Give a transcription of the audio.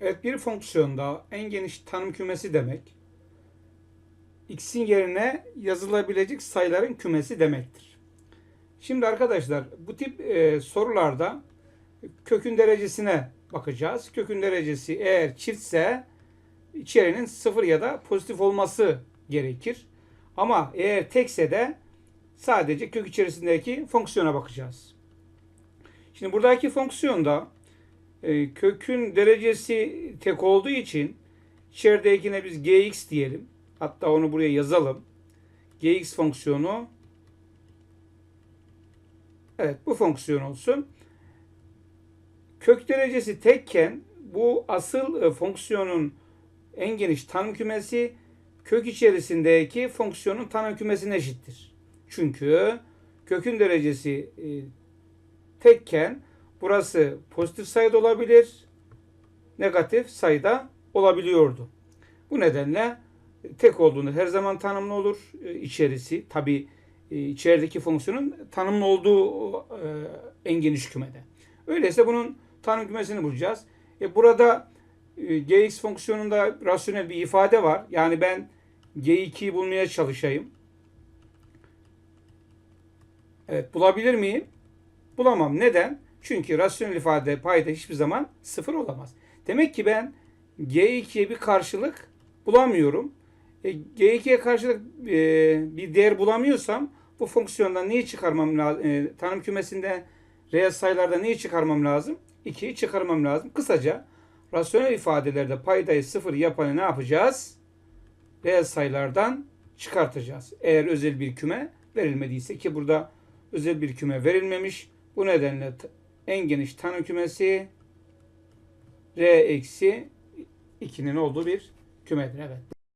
Evet bir fonksiyonda en geniş tanım kümesi demek x'in yerine yazılabilecek sayıların kümesi demektir. Şimdi arkadaşlar bu tip e, sorularda kökün derecesine bakacağız. Kökün derecesi eğer çiftse içerinin sıfır ya da pozitif olması gerekir. Ama eğer tekse de sadece kök içerisindeki fonksiyona bakacağız. Şimdi buradaki fonksiyonda e, kökün derecesi tek olduğu için içeridekine biz gx diyelim. Hatta onu buraya yazalım. gx fonksiyonu Evet bu fonksiyon olsun. Kök derecesi tekken bu asıl e, fonksiyonun en geniş tanım kümesi kök içerisindeki fonksiyonun tanım kümesine eşittir. Çünkü kökün derecesi e, tekken burası pozitif sayıda olabilir, negatif sayıda olabiliyordu. Bu nedenle tek olduğunda her zaman tanımlı olur e, içerisi. Tabi içerideki fonksiyonun tanımlı olduğu e, en geniş kümede. Öyleyse bunun tanım kümesini bulacağız. E burada e, gx fonksiyonunda rasyonel bir ifade var. Yani ben g2'yi bulmaya çalışayım. Evet bulabilir miyim? Bulamam. Neden? Çünkü rasyonel ifade payda hiçbir zaman sıfır olamaz. Demek ki ben G2'ye bir karşılık bulamıyorum. E, G2'ye karşılık e, bir değer bulamıyorsam bu fonksiyondan neyi çıkarmam lazım? E, tanım kümesinde reel sayılarda neyi çıkarmam lazım? 2'yi çıkarmam lazım. Kısaca rasyonel ifadelerde paydayı sıfır yapanı ne yapacağız? Reel sayılardan çıkartacağız. Eğer özel bir küme verilmediyse ki burada özel bir küme verilmemiş. Bu nedenle en geniş tanım kümesi R eksi 2'nin olduğu bir kümedir. Evet.